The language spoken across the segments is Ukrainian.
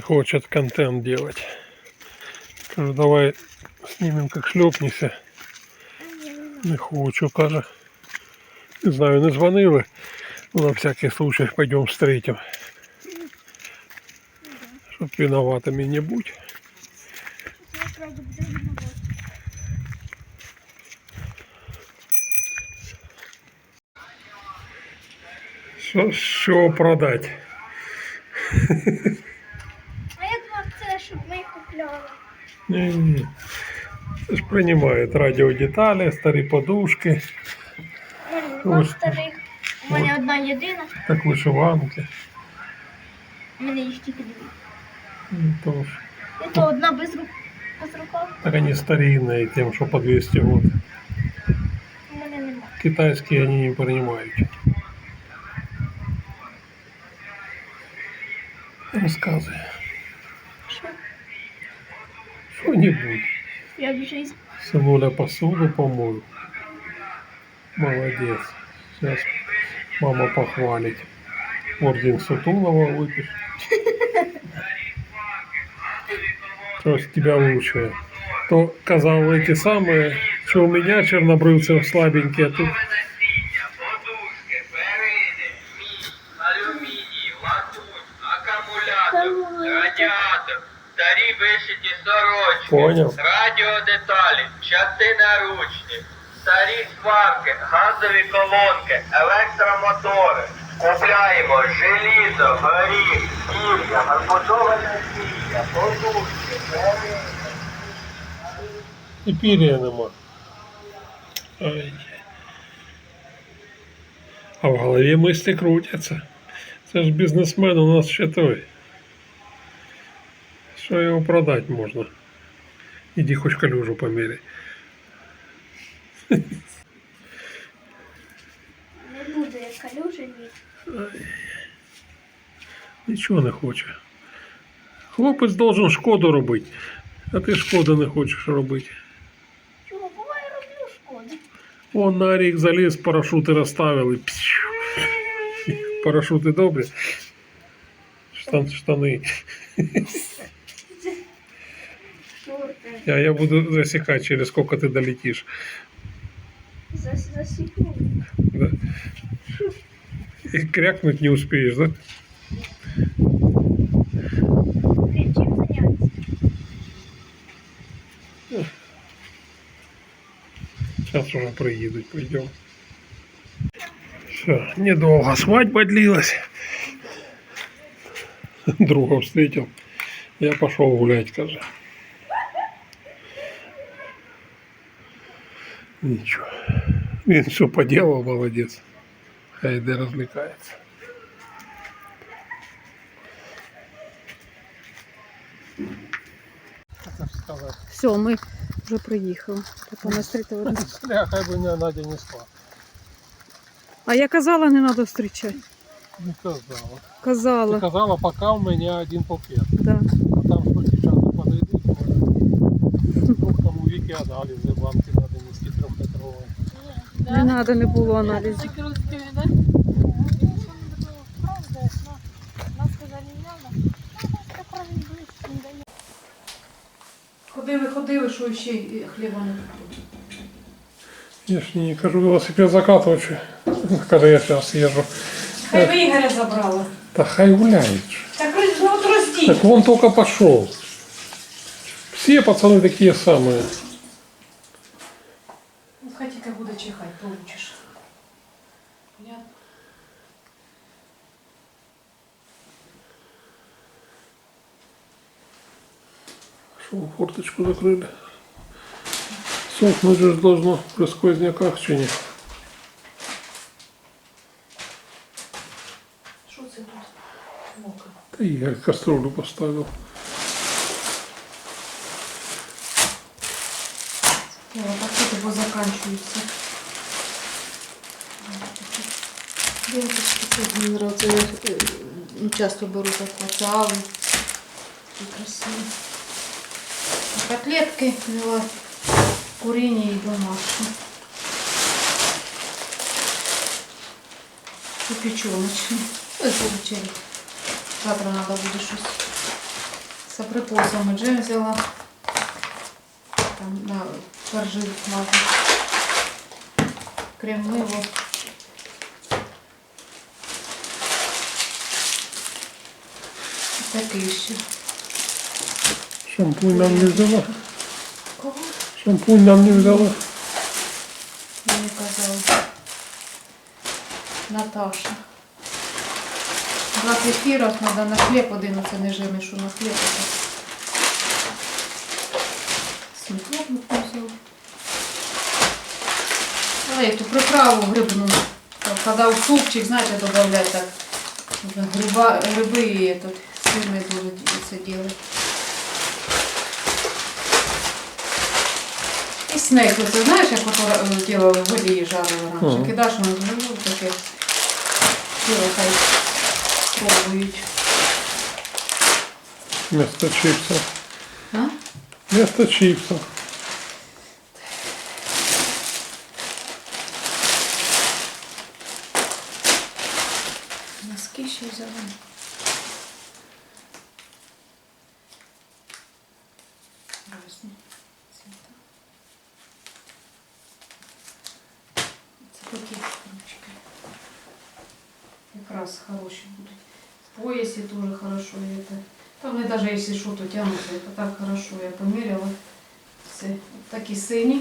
Хочет контент делать. Кажу, давай снимем как шлепнешься. Не хочу, каже. Не знаю, не дзвонили. Ну, на всякий случай пойдем встретим. Чтоб виноватыми не будь. Що, що продать? А я думав, це щоб ми купляли. Не-не-не. Це ж принимает радиодетали, старі подушки, У мене Ось. нема старих. У мене одна єдина. так вишиванки. У мене їх тільки дві. Ну, то ж. І то одна без рук. Без рукав. Так они старинные, тем, что по 200 год. У мене нема. Китайские они не принимают. Рассказывай. Что-нибудь. Як жизнь. Сынуля посуду помою. Молодец. Сейчас мама похвалит. Орден Сутулова выпишет. Что с тебя лучшее? То казал эти самые, что у меня чернобрывцы слабенькие, а тут Поняв. радіодеталі, чати наручні, старі сварки, газові колонки, електромотори. Купляємо желізо, горіх, гір'я, гарбузове насіння, подушки, і пір'я нема. А в голові мислі крутяться. Це ж бізнесмен у нас ще той. Що його продати можна? Іди хоч калюжу поміряй. Не буде як калюжа ні. Нічого не хоче. Хлопець должен шкоду робити, а ти шкоди не хочеш робити. Чого буває роблю шкоди. Он на рік заліз, парашути розставили. Псю. Парашути добрі. Штан, штани. Я, я буду засекать, через сколько ты долетишь. За, за секунду. Да. И крякнуть не успеешь, да? Сейчас уже приедут, пойдем. Все, недолго свадьба длилась. Друга встретил. Я пошел гулять, каже. Ничего. Він все поделал, молодец. Хай йде развлекается. Все, ми вже приїхали. Папа нас встретили. Бля, хай бы меня Надя не спала. А я казала, не треба зустрічати. Не казала. Ти Казала. казала, пока у мене один пакет. Да. А там що дівчата подойдуть, може. Вдруг там у Віки аналізи банки надо нести трьохлітрові. Не треба, не було аналізів. Ходили, ходили, що ще хліба не купили. Я ж не кажу велосипед закатывать. що. Каже, я зараз їжджу. Хай ви Ігоря забрала. Та хай гуляють. Так роз- ну, от роздіть. Так он только пошел. Все пацаны такие самые. Ну, Хай тільки буде чихати, получиш. Понятно? Что, форточку закрыли? Сохнуть же должно при сквозняках, чи ні? Що це тут? Мокро. Та я кастрюлю поставил. О, пакети позаканчуються. Ленточки це мені нравиться. Я ну, часто беру так красиві. А котлетки взяла куріння і домашні. І печеночні. Ой, по вечері. Завтра треба буде щось З абрикосами джем взяла. Там на коржи мазати. Крем мило. Такий ще. Шампунь нам не взяла. Кого? Шампунь нам не взяла. Мені казала. Наташа. Два кефіра треба на хліб один, оце не жирний, що на хліб. взяла. Але эту приправу грибну. Там, Когда в супчик, знаете, добавлять так. нужно Гриба, грибы и этот сырный тоже это делать. І снек, оце знаєш, як ото е, делали в олії жарили раніше. Ага. Кидаєш воно ну, таке. Тіло хай пробують. Вместо чипсов. А? Вместо чипсов. Сині.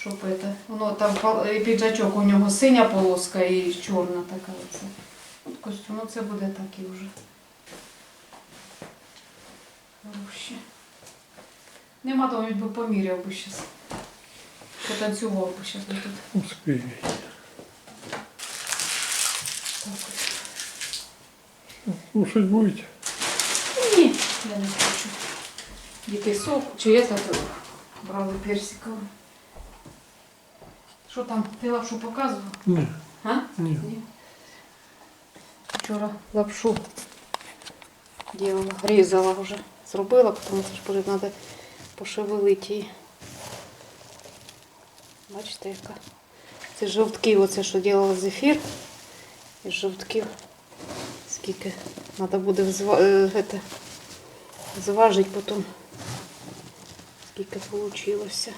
Щоб это, воно там піджачок у нього синя полоска і чорна така оце. От костюм, ну це буде такі вже. Хороші. Нема того, він би поміряв би щас. Потанцював би би тут. Успей. Так от. Будете? Ні, я не хочу. Дикий сок, чи это то брали персиковий. Що там, ти лапшу показував? Ні. А? Ні. Ні. Вчора лапшу делала, різала вже. Зробила, тому що буде треба пошевелити її. Бачите, яка. Це жовтки, оце що робила зефір. Із жовтків. Скільки треба буде е, это, зважити потім. Скільки вийшло.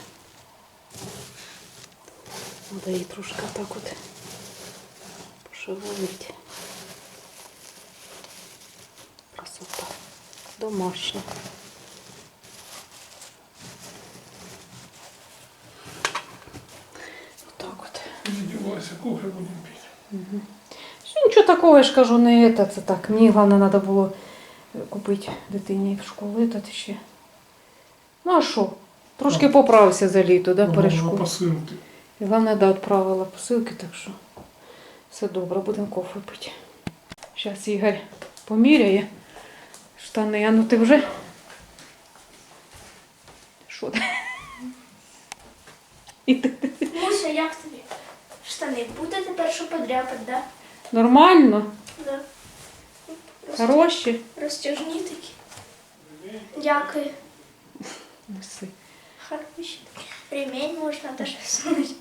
Треба її трошки так от пошевелити. Красота. Домашня. Отак от. Иди, Вася, кофе будем пить. Ну, Нічого такого, я ж кажу, не це, це так. Мені головне треба було купити дитині в школу этот ще. Ну а що? Трошки поправився за літо, да, перед школою. посылки. І головне, да, відправила посилки, так що все добре, будемо кофе пити. Зараз Ігор поміряє штани. А ну ти вже? Що ти? І ти? Муся, як тобі? Штани буде тепер що подряпати, да? Нормально? Да. Хороші? Розтяжні такі. Дякую. Неси. Хороші. Ремень можна теж сунути.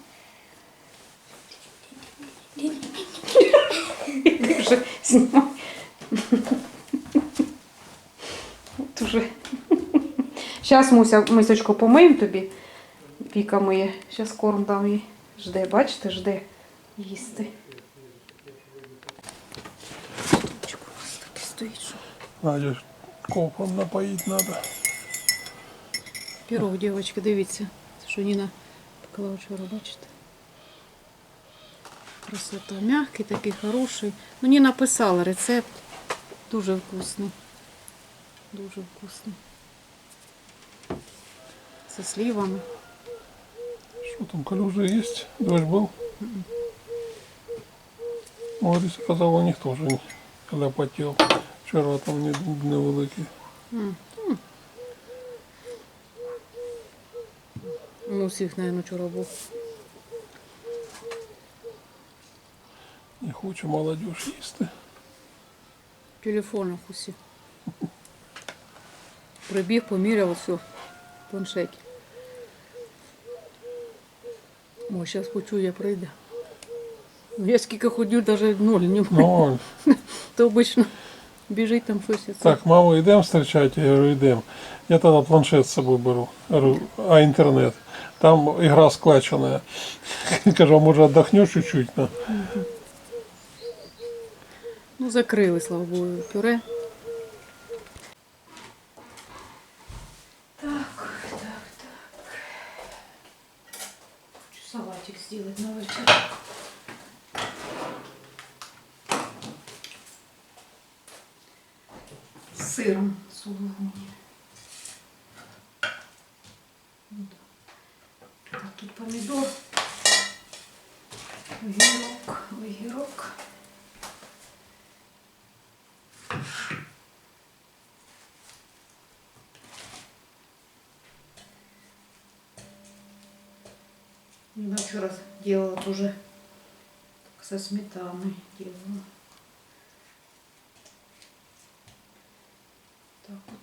Ти вже знімай. От уже. Зараз Муся, мисочку помиємо тобі. Віка миє. Зараз корм дам їй. Жде, бачите, жде їсти. Стоїть, що Надя, кофом напоить надо. Пірог, дівчатки, дивіться. Що Ніна поклала вчора, бачите? Красота. Мягкий, такий хороший. Ну, Ніна писала рецепт. Дуже вкусний. Дуже вкусний. Со сливами. Что там, калюжи есть? Дождь был? Лариса казала, у них тоже, не- когда потел. Вчера там не невеликий. М, м. Ну, у всіх, мабуть, вчора був. Не хоче молодежь їсти. В телефонах усі. Прибіг, поміряв все. Планшеті. О, зараз почую, я прийде. Ну, Я скільки ходю, навіть ноль не маю. То обично Біжить там щось. Так, маму йдемо зустрічати? Я говорю, йдемо. Я тоді планшет з собою беру. А інтернет? Там ігра складчена. Кажу, а може віддохнеш чуть-чуть? Ну, Ну, закрили, слава Богу, пюре. Так, так, так. Хочу салатик сделать на вечер. С сыром. Так, Я вчера делала тоже так, со сметаной делала. Так вот.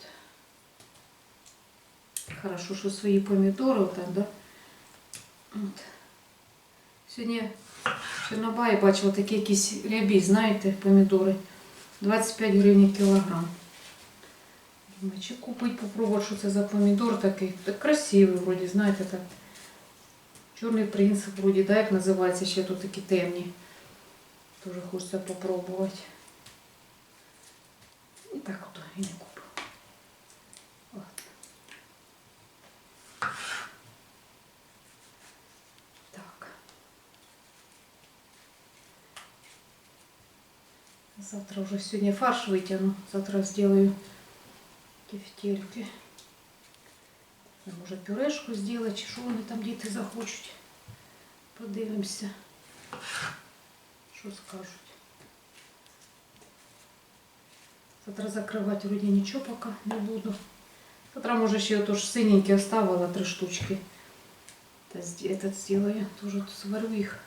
Хорошо, что свои помидоры вот так, да? От. Сьогодні в Чорнобаї бачила такі якісь рябі, знаєте, помідори. 25 гривень кілограм. Думаю, чи купить, попробувати, що це за помідор такий. Так красивий, вроді, знаєте, так. Чорний принц, вроді, да, як називається, ще тут такі темні. Дуже хочеться попробувати. І так от і не купив. Ладно. Так. Завтра уже сегодня фарш вытяну. Завтра сделаю тефтельки. Може пюрешку сделать, чи що вони там діти захочуть. Подивимося, що скажуть. Завтра закривати вроді нічого поки не буду. Завтра, може, ще отож синенькі оставила три штучки. Та зді- Этот сделаю, тоже тут сварю їх.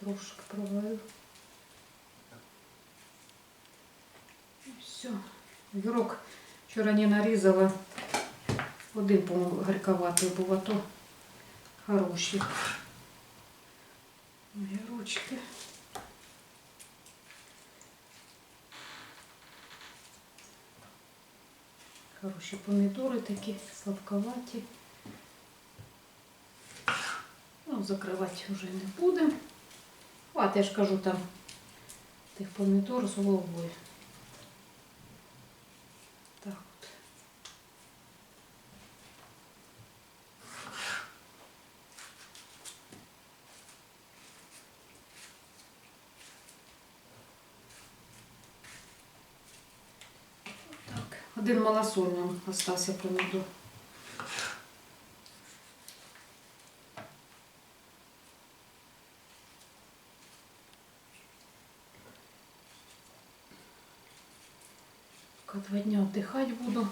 Трошки проварю. Все. Огірок вчора не нарізала. Один, по-моєму, горьковатий був, а то хороший. Огірочки. Хороші помідори такі, сладковаті. Ну, закривати вже не будемо. От, я ж кажу, там тих помідор з головою. Так Один один малосольний остався помідор. Отдыхать буду.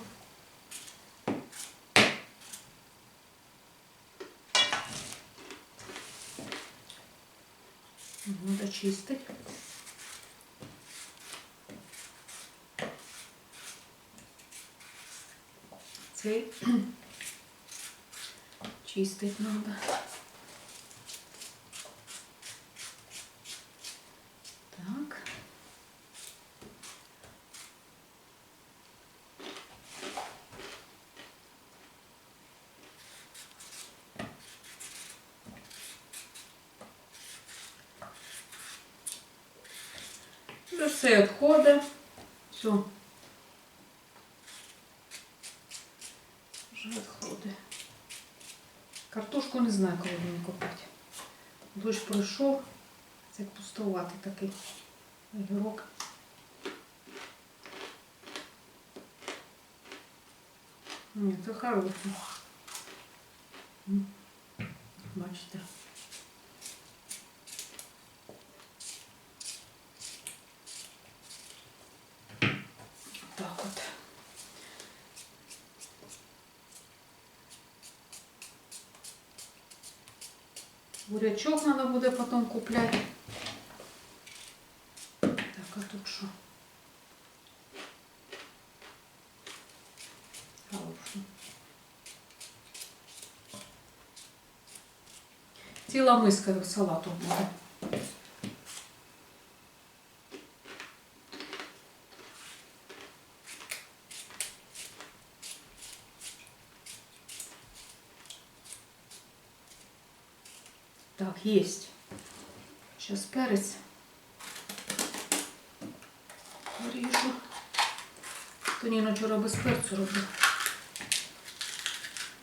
Надо чистить. Цей чистить надо. Так. Вже все відходить. Все. Вже відходить. Картошку не знаю, коли мені купити. Дощ пройшов. Це як пустувати такий огірок. Ні, це хороший. М. Бачите. Так от. Бурячок треба буде потім купляти. Так, а тут що? Хорошо. Ціла миска салату буде. есть. Сейчас перець. Ріжу. То Ніна вчора без перцю робив.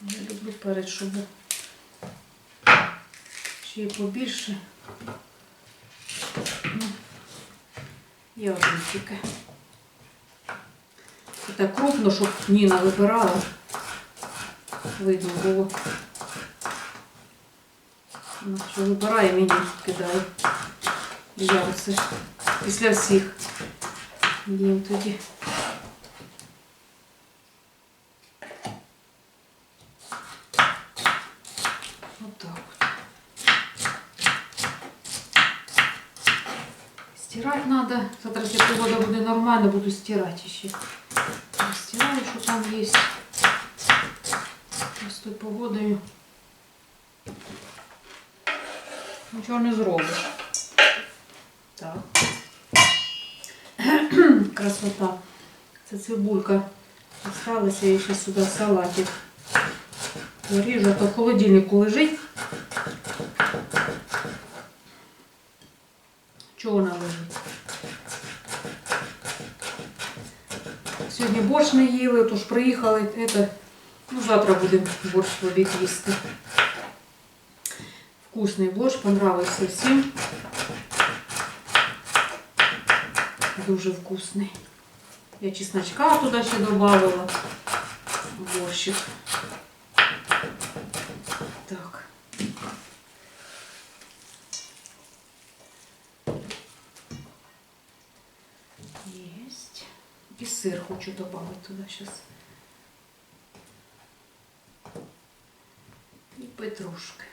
Я люблю перець, щоб ще й побільше. Ну, я один тільки. Це так крупно, щоб Ніна вибирала. Видно було. Ну, що вибирає, мені кидає. Я після всіх їм тоді. Отак от. Стирать надо. Завтра, если нормально, буду стирать еще. Стираю, что там есть. З тою погодою. Нічого не зробиш. Так. Красота. Це цибулька. Осталася я ще сюди салатик. Поріжу, а то в холодильнику лежить. Чого вона лежить? Сьогодні борщ не їли, тож приїхали. Это, ну, завтра будемо борщ в обід їсти. Вкусний борщ, понравився всім. Дуже вкусний. Я чесночка туди ще додавала. Борщик. Так. Есть. И сыр хочу добавить туда сейчас. И петрушка.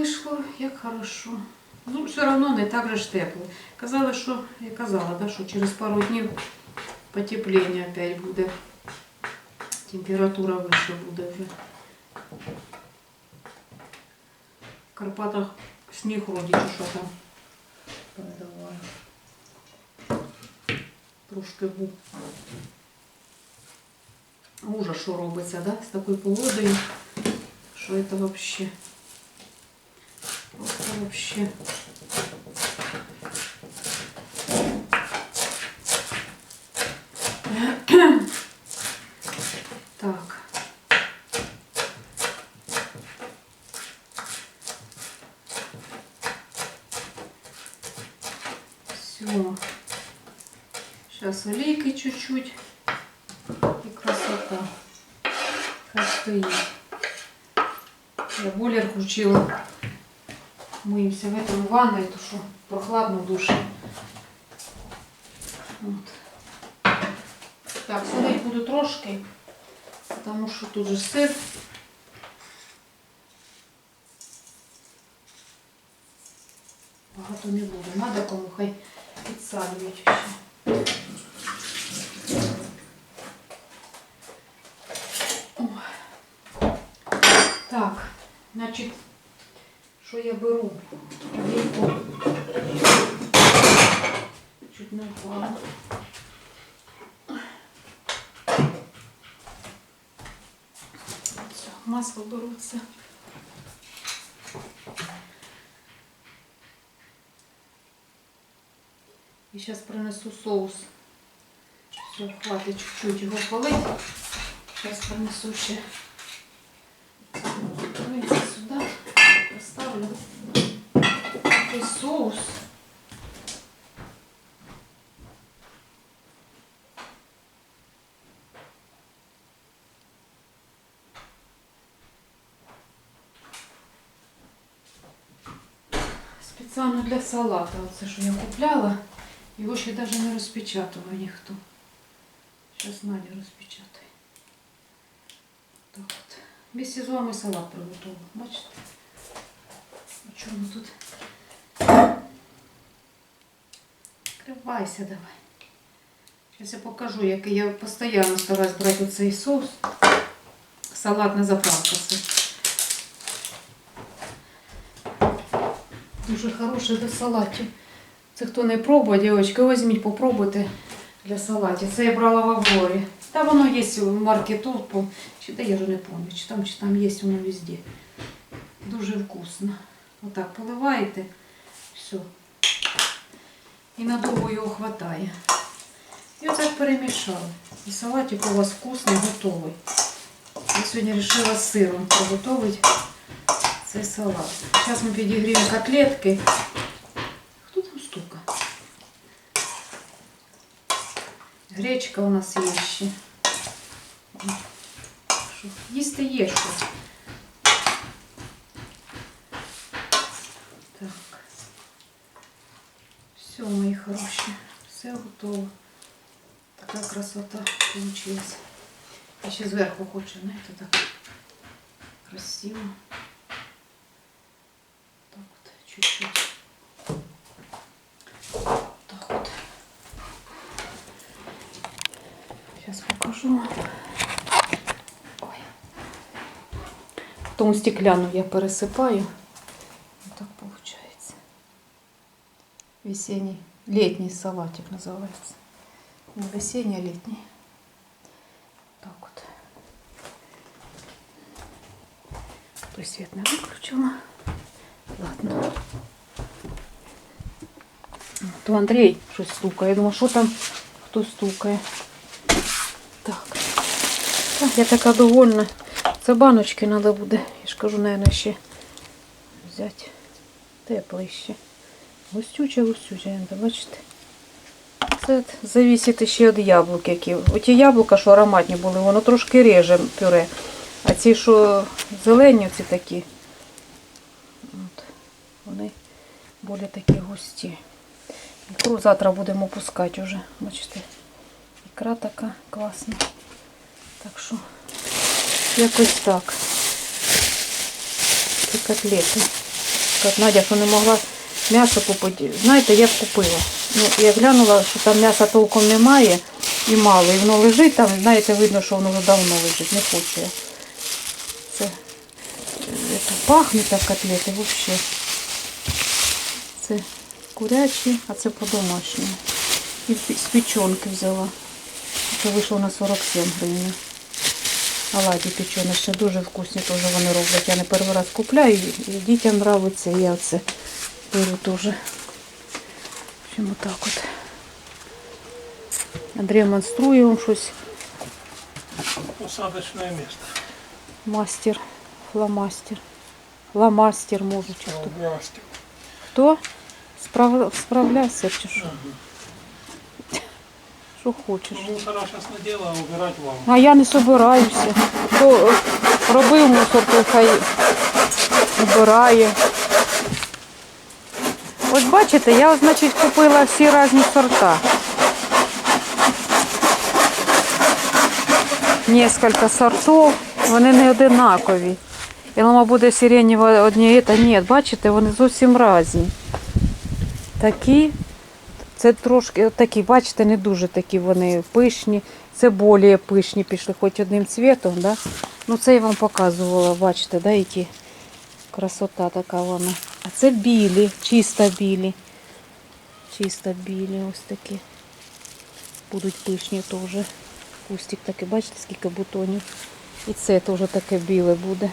вийшло, як хорошо. Ну, все одно не так же ж тепло. Казали, що, я казала, да, що через пару днів потепління опять буде. Температура вище буде вже. В Карпатах сніг вроді, чи що там передавали. Трошки був. Ужас, що робиться, да? з такою погодою. Что это вообще? Вообще. Так. Все. Сейчас олейки чуть-чуть. И красота. Хай стоит. Я бойлер включила. Миємося в этом ванной, то що прохладно в. От. Так, солить буду трошки, тому що тут же сир. Багато не буду. Надо кому хай підсалюють ще. Так, значить, що я беру? Олійку. Чуть не впала. Масло беру це. І зараз принесу соус. Все, хватить чуть-чуть його полить. Зараз принесу ще. Дивіться сюди. Поставлю такий соус. Спеціально для салата. Оце, що я купляла. Його ще навіть не розпечатував ніхто. Зараз Надя розпечатає. Так от. Вместе з вами салат приготував. Бачите? А чому тут? Кривайся давай. Зараз я покажу, який я постійно стараюсь брати оцей соус. Салатна заправка це. Дуже хороший до салатів. Це хто не пробує, дівчатки, візьміть, попробуйте для салатів. Це я брала в Аврорі. Та воно є в марки Турпо. Чи де я вже не пам'ятаю, чи там, чи там є воно везде. Дуже вкусно. Отак поливаєте. Все. І надовго його хватає. І отак перемішали. І салатик у вас вкусний, готовий. Я сьогодні вирішила сиром приготувати цей салат. Зараз ми підігріємо котлетки. Хто там стука? Гречка у нас є ще. Що, Їсти є що. Так. Все, мої хороші. Все готово. Така красота вийшла. Я ще зверху хочу, знаєте, так красиво. Чуть-чуть. Так от. Сейчас покажу. Ой. Потом стекляну я пересыпаю. Вот так получается. Весенний, летний салатик называется. Не весенний, а летний. Так вот. Той свет не выключила. То Андрей щось стукає. Я думаю, що там хто стукає. Так. Я така довольна. Це баночки треба буде. Я ж кажу, наверное, ще взяти теплий ще. Густюче, густюче, бачите? Це зависить ще від яблук, які. Оті яблука, що ароматні були, воно трошки реже пюре. А ці, що зелені, ці такі, от, вони більш такі густі. Ікру завтра будемо пускати вже. Бачите, ікра така класна. Так що якось так. Ці котлети. Надя, що не могла м'ясо купити. Знаєте, я б купила. Ну, я глянула, що там м'яса толком немає і мало. І воно лежить там, знаєте, видно, що воно вже давно лежить. Не хочу я. Це, е, це пахне так котлети взагалі. Це курячі, а це по-домашньому. І з печенки взяла. Це вийшло на 47 гривень. Оладі печеночні, дуже вкусні теж вони роблять. Я не перший раз купляю, і дітям подобається, і я оце беру теж. В общем, отак от. Андрій монструє вам щось. Посадочне місце. Мастер, фломастер. Фломастер може чи хто. Справ... Справляйся чи що? Що хочеш. Мусора зараз не діло, а убирати вам. А я не собираюся. Хто е, робив мусор, то хай збирає. Ось бачите, я, значить, купила всі різні сорта. Несколько сортів, вони не одинакові. Я думала, буде сиренєва одні, та ні, бачите, вони зовсім різні. Такі, це трошки такі, бачите, не дуже такі вони пишні. Це більш пишні пішли, хоч одним цвітом, да? Ну це я вам показувала, бачите, да, які красота така вона. А це білі, чисто білі. Чисто білі ось такі. Будуть пишні теж. Кустик такий, бачите, скільки бутонів. І це теж таке біле буде.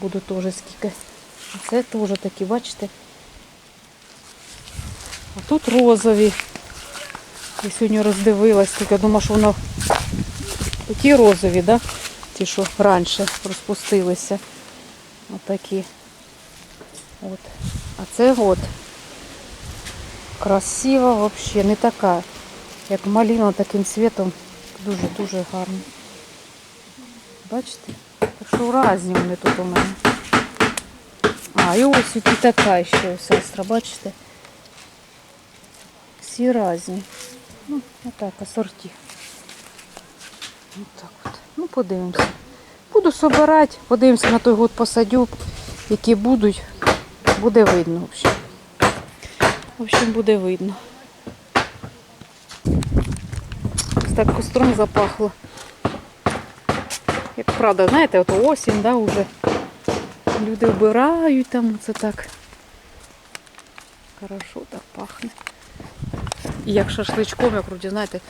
Буде теж скільки. Це теж такі, бачите. А тут розові. Я сьогодні роздивилась, тільки думала, що воно ті розові, да? ті, що раніше розпустилися. Отакі. От. А це от. Красива взагалі, не така, як малина таким цвітом. Дуже-дуже гарно. Бачите? Так що різні вони тут у мене. А, і ось і така ще сестра, бачите? Всі різні. Ну, отак, асорті. Отак от. Ну, подивимося. Буду собирати, подивимося на той год посадю, які будуть. Буде видно, в общем. В общем, буде видно. Ось так костром запахло. Як правда, знаєте, от осінь, да, уже. Люди вбирають там, це так. Хорошо так пахне. І як шашличком, як вроді, знаєте,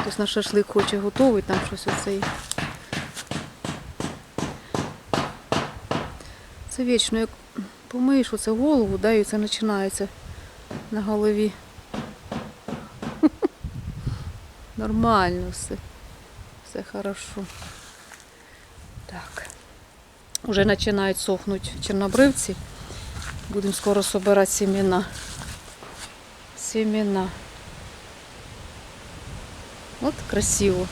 хтось на шашлик хоче готовий, там щось оце. Це вічно, як помиєш оце голову, да, і це починається на голові. Нормально все. Все хорошо. Так. Уже починають сохнути чорнобривці. Будемо скоро собирати семена. Семена. От красиво.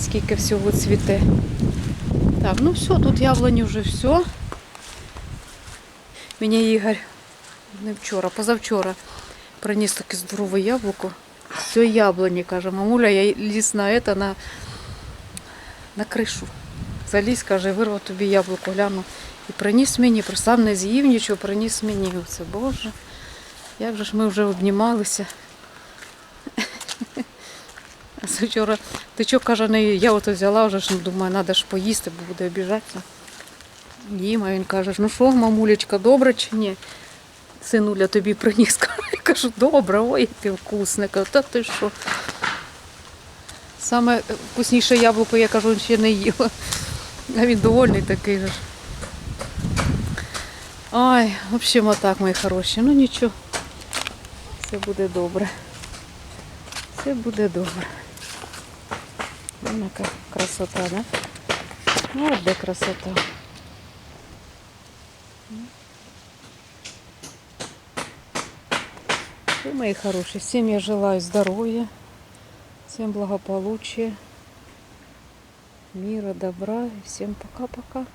Скільки всього цвіте. Так, ну все, тут яблуні вже все. Мені Ігор не вчора, позавчора приніс таке здорове яблуко. Все яблуні, каже, мамуля, я ліз на это, на, на кришу. Заліз, каже, вирвав тобі яблуко, гляну. І приніс мені, сам не з'їв нічого, приніс мені. Оце, Боже, як же ж ми вже обнімалися. Вчора, ти що, каже, не, я ото взяла вже, ж, думаю, треба ж поїсти, бо буде обіжатися. Їм, а він каже, ну що, мамулечка, добре чи ні? Синуля тобі приніс. Я кажу, добре, ой, яке вкусне. Кажу, та ти що? Саме вкусніше яблуко, я кажу, ще не їла. А він довольний такий же. ж. Ой, в общем, отак, мої хороші. Ну нічого. Все буде добре. Все буде добре. Вон яка красота, да? Ну, от красота. Все, мои хорошие, всем я желаю здоровья, всем благополучия, мира, добра и всем пока-пока.